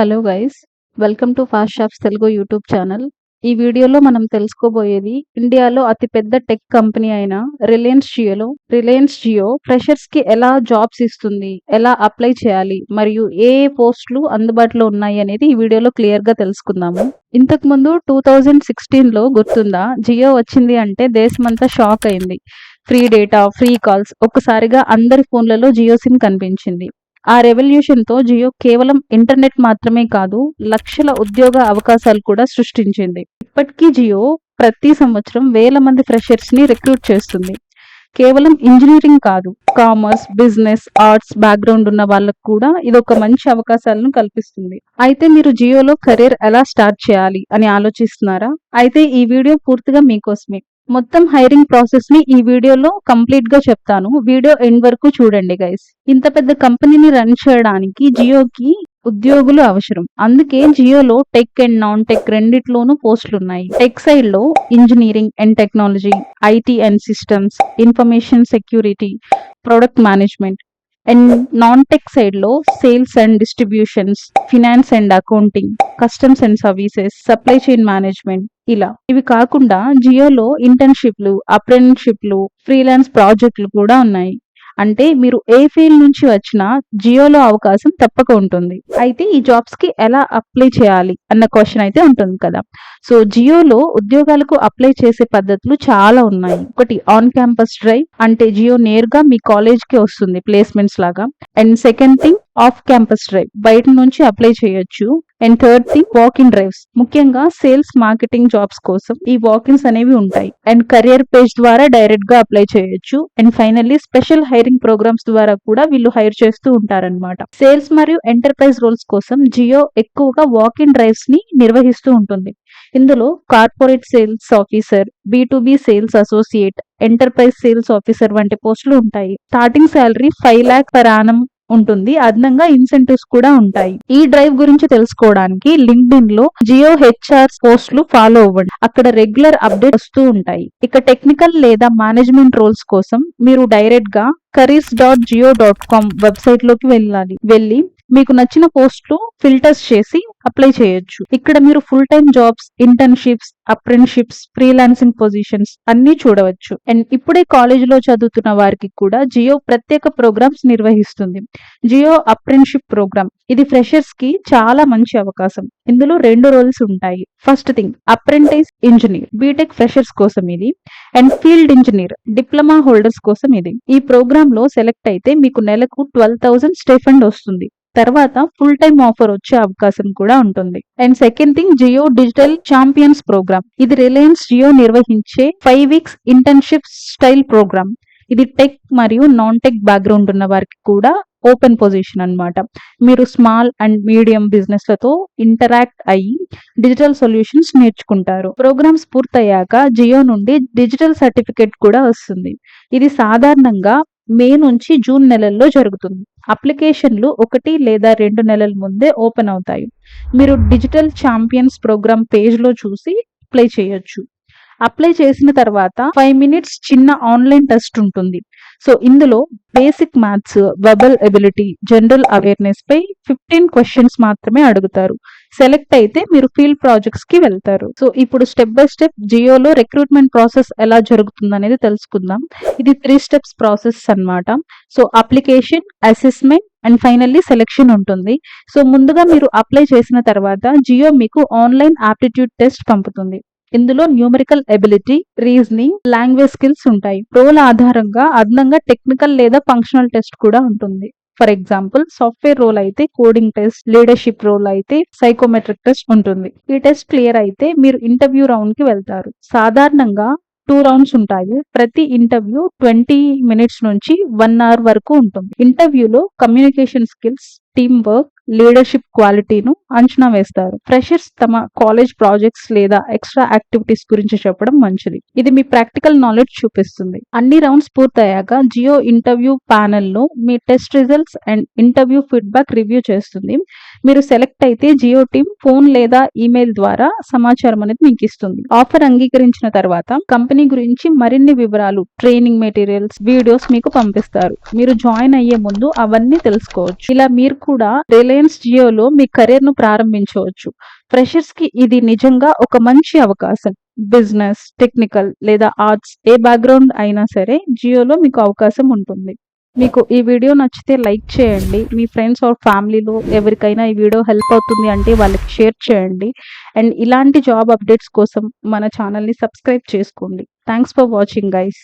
Hello guys welcome to fast shops Telugu YouTube channel. ఈ వీడియోలో మనం తెలుసుకోబోయేది ఇండియాలో అతిపెద్ద టెక్ కంపెనీ అయిన రిలయన్స్ జియోలో. రిలయన్స్ జియో ఫ్రెషర్స్కి ఎలా జాబ్స్ ఇస్తుంది ఎలా అప్లై చేయాలి మరియు ఏ ఏ పోస్టులు అందుబాటులో ఉన్నాయి అనేది ఈ వీడియోలో క్లియర్గా తెలుసుకుందాము. ఇంతకు ముందు టూ థౌజండ్ సిక్స్టీన్లో గుర్తుందా? జియో వచ్చింది అంటే దేశమంతా షాక్ అయింది. ఫ్రీ డేటా ఫ్రీ కాల్స్ ఒక్కసారిగా అందరి ఫోన్లలో జియో సిమ్ కనిపించింది. ఆ రెవల్యూషన్తో జియో కేవలం ఇంటర్నెట్ మాత్రమే కాదు లక్షల ఉద్యోగ అవకాశాలు కూడా సృష్టించింది. ఇప్పటికీ జియో ప్రతి సంవత్సరం వేల మంది ఫ్రెషర్స్ని రిక్రూట్ చేస్తుంది. కేవలం ఇంజనీరింగ్ కాదు కామర్స్ బిజినెస్ ఆర్ట్స్ బ్యాక్గ్రౌండ్ ఉన్న వాళ్ళకు కూడా ఇది ఒక మంచి అవకాశాలను కల్పిస్తుంది. అయితే మీరు జియోలో కెరీర్ ఎలా స్టార్ట్ చేయాలి అని ఆలోచిస్తున్నారా? అయితే ఈ వీడియో పూర్తిగా మీకోసమే. మొత్తం హైరింగ్ ప్రాసెస్ని ఈ వీడియోలో కంప్లీట్గా చెప్తాను. వీడియో ఎండ్ వరకు చూడండి గైస్ ఇంత పెద్ద కంపెనీని రన్ చేయడానికి జియోకి ఉద్యోగులు అవసరం. అందుకే జియోలో టెక్ అండ్ నాన్ టెక్ రెండిట్లోనూ పోస్టులు ఉన్నాయి. టెక్ సైడ్లో engineering and technology IT and systems information security product management and non tech సైడ్లో sales and distributions finance and accounting customs and services supply chain management ఇలా. ఇవి కాకుండా జియోలో ఇంటర్న్షిప్లు అప్రెంటిషిప్లు ఫ్రీలాన్స్ ప్రాజెక్టులు కూడా ఉన్నాయి. అంటే మీరు ఏ ఫీల్డ్ నుంచి వచ్చినా జియోలో అవకాశం తప్పక ఉంటుంది. అయితే ఈ జాబ్స్కి ఎలా అప్లై చేయాలి అన్న క్వశ్చన్ అయితే ఉంటుంది కదా. సో జియోలో ఉద్యోగాలకు అప్లై చేసే పద్ధతులు చాలా ఉన్నాయి. ఒకటి ఆన్ క్యాంపస్ డ్రైవ్ అంటే జియో నేరుగా మీ కాలేజ్కి వస్తుంది ప్లేస్మెంట్స్ లాగా. And second thing off campus drive బయట నుంచి అప్లై చేయొచ్చు. And third thing walk in drives ముఖ్యంగా సేల్స్ మార్కెటింగ్ జాబ్స్ కోసం ఈ వాకిన్స్ అనేవి ఉంటాయి. అండ్ కెరియర్ పేజ్ ద్వారా డైరెక్ట్గా అప్లై చేయొచ్చు. And finally special hiring programmes ద్వారా కూడా వీళ్ళు హైర్ చేస్తూ ఉంటారన్నమాట. సేల్స్ మరియు ఎంటర్ప్రైజ్ రోల్స్ కోసం జియో ఎక్కువగా వాక్ ఇన్ డ్రైవ్స్ని నిర్వహిస్తూ ఉంటుంది. ఇందులో corporate sales officer B sales associate enterprise sales officer వంటి పోస్టులు ఉంటాయి. Starting salary five lakh per annum ఉంటుంది. అదనంగా ఇన్సెంటివ్స్ కూడా ఉంటాయి. ఈ డ్రైవ్ గురించి తెలుసుకోవడానికి లింక్డ్ఇన్లో జియో హెచ్ఆర్ పోస్టులు ఫాలో అవ్వండి. అక్కడ రెగ్యులర్ అప్డేట్ వస్తూ ఉంటాయి. ఇక టెక్నికల్ లేదా మేనేజ్మెంట్ రోల్స్ కోసం మీరు డైరెక్ట్గా careers dot Jio dot com వెబ్సైట్లోకి వెళ్ళాలి. వెళ్ళి మీకు నచ్చిన పోస్ట్లు ఫిల్టర్స్ చేసి అప్లై చేయొచ్చు. ఇక్కడ మీరు full time jobs internships apprenticeships freelancing positions అన్ని చూడవచ్చు. అండ్ ఇప్పుడే కాలేజీలో చదువుతున్న వారికి కూడా జియో ప్రత్యేక ప్రోగ్రామ్స్ నిర్వహిస్తుంది. జియో అప్రెంట్షిప్ ప్రోగ్రామ్ ఇది ఫ్రెషర్స్కి చాలా మంచి అవకాశం. ఇందులో రెండు రోల్స్ ఉంటాయి. First thing apprentice engineer BTech freshers కోసం ఇది. And field engineer diploma holders కోసం ఇది. ఈ ప్రోగ్రామ్లో సెలెక్ట్ అయితే మీకు నెలకు ట్వెల్వ్ థౌసండ్ స్టేఫండ్ వస్తుంది. తర్వాత ఫుల్ టైమ్ ఆఫర్ వచ్చే అవకాశం కూడా ఉంటుంది. And second thing Jio digital champions programme ఇది రిలయన్స్ జియో నిర్వహించే five weeks internship style programme ఇది టెక్ మరియు నాన్ టెక్ బ్యాక్గ్రౌండ్ ఉన్న వారికి కూడా ఓపెన్ పొజిషన్ అన్నమాట. మీరు స్మాల్ అండ్ మీడియం బిజినెస్లతో ఇంటరాక్ట్ అయ్యి డిజిటల్ సొల్యూషన్స్ నేర్చుకుంటారు. ప్రోగ్రామ్స్ పూర్తయ్యాక జియో నుండి డిజిటల్ సర్టిఫికేట్ కూడా వస్తుంది. ఇది సాధారణంగా మే నుంచి జూన్ నెలల్లో జరుగుతుంది. అప్లికేషన్లు ఒకటి లేదా రెండు నెలల ముందే ఓపెన్ అవుతాయి. మీరు డిజిటల్ ఛాంపియన్స్ ప్రోగ్రామ్ పేజ్లో చూసి అప్లై చేయొచ్చు. అప్లై చేసిన తర్వాత ఫైవ్ మినిట్స్ చిన్న ఆన్లైన్ టెస్ట్ ఉంటుంది. సో ఇందులో basic maths verbal ability general awareness పై ఫిఫ్టీన్ క్వశ్చన్స్ మాత్రమే అడుగుతారు. సెలెక్ట్ అయితే మీరు ఫీల్డ్ ప్రాజెక్ట్స్కి వెళ్తారు. సో ఇప్పుడు స్టెప్ బై స్టెప్ జియోలో రిక్రూట్మెంట్ ప్రాసెస్ ఎలా జరుగుతుంది అనేది తెలుసుకుందాం. ఇది త్రీ స్టెప్స్ ప్రాసెస్ అన్నమాట. So application assessment and finally selection ఉంటుంది. సో ముందుగా మీరు అప్లై చేసిన తర్వాత జియో మీకు ఆన్లైన్ ఆప్టిట్యూడ్ టెస్ట్ పంపుతుంది. ఇందులో numerical ability reasoning language skills ఉంటాయి. రోల్ ఆధారంగా అదనంగా టెక్నికల్ లేదా ఫంక్షనల్ టెస్ట్ కూడా ఉంటుంది. ఫర్ ఎగ్జాంపుల్ సాఫ్ట్వేర్ రోల్ అయితే కోడింగ్ టెస్ట్ లీడర్షిప్ రోల్ అయితే సైకోమెట్రిక్ టెస్ట్ ఉంటుంది. ఈ టెస్ట్ క్లియర్ అయితే మీరు ఇంటర్వ్యూ రౌండ్కి వెళ్తారు. సాధారణంగా టూ రౌండ్స్ ఉంటాయి. ప్రతి ఇంటర్వ్యూ ట్వంటీ మినిట్స్ నుంచి వన్ అవర్ వరకు ఉంటుంది. ఇంటర్వ్యూలో communication skills team work leadership క్వాలిటీను అంచనా వేస్తారు. ఫ్రెషర్స్ తమ కాలేజ్ ప్రాజెక్ట్స్ లేదా ఎక్స్ట్రా యాక్టివిటీస్ గురించి చెప్పడం మంచిది. ఇది మీ ప్రాక్టికల్ నాలెడ్జ్ చూపిస్తుంది. అన్ని రౌండ్స్ పూర్తయ్యాక జియో ఇంటర్వ్యూ ప్యానెల్లో మీ test results and interview feedback review చేస్తుంది. మీరు సెలెక్ట్ అయితే జియో టీమ్ ఫోన్ లేదా ఈమెయిల్ ద్వారా సమాచారం అనేది మీకు ఇస్తుంది. ఆఫర్ అంగీకరించిన తర్వాత కంపెనీ గురించి మరిన్ని వివరాలు ట్రైనింగ్ మెటీరియల్స్ వీడియోస్ మీకు పంపిస్తారు. మీరు జాయిన్ అయ్యే ముందు అవన్నీ తెలుసుకోవచ్చు. ఇలా మీరు కూడా రిలయన్స్ రిలయన్స్ జియోలో మీ కెరీర్ను ప్రారంభించవచ్చు. ఫ్రెషర్స్కి ఇది నిజంగా ఒక మంచి అవకాశం. బిజినెస్ టెక్నికల్ లేదా ఆర్ట్స్ ఏ బ్యాక్గ్రౌండ్ అయినా సరే జియోలో మీకు అవకాశం ఉంటుంది. మీకు ఈ వీడియో నచ్చితే లైక్ చేయండి. మీ ఫ్రెండ్స్ ఆర్ ఫ్యామిలీలో ఎవరికైనా ఈ వీడియో హెల్ప్ అవుతుంది అంటే వాళ్ళకి షేర్ చేయండి. అండ్ ఇలాంటి జాబ్ అప్డేట్స్ కోసం మన ఛానల్ని సబ్స్క్రైబ్ చేసుకోండి. Thanks for watching guys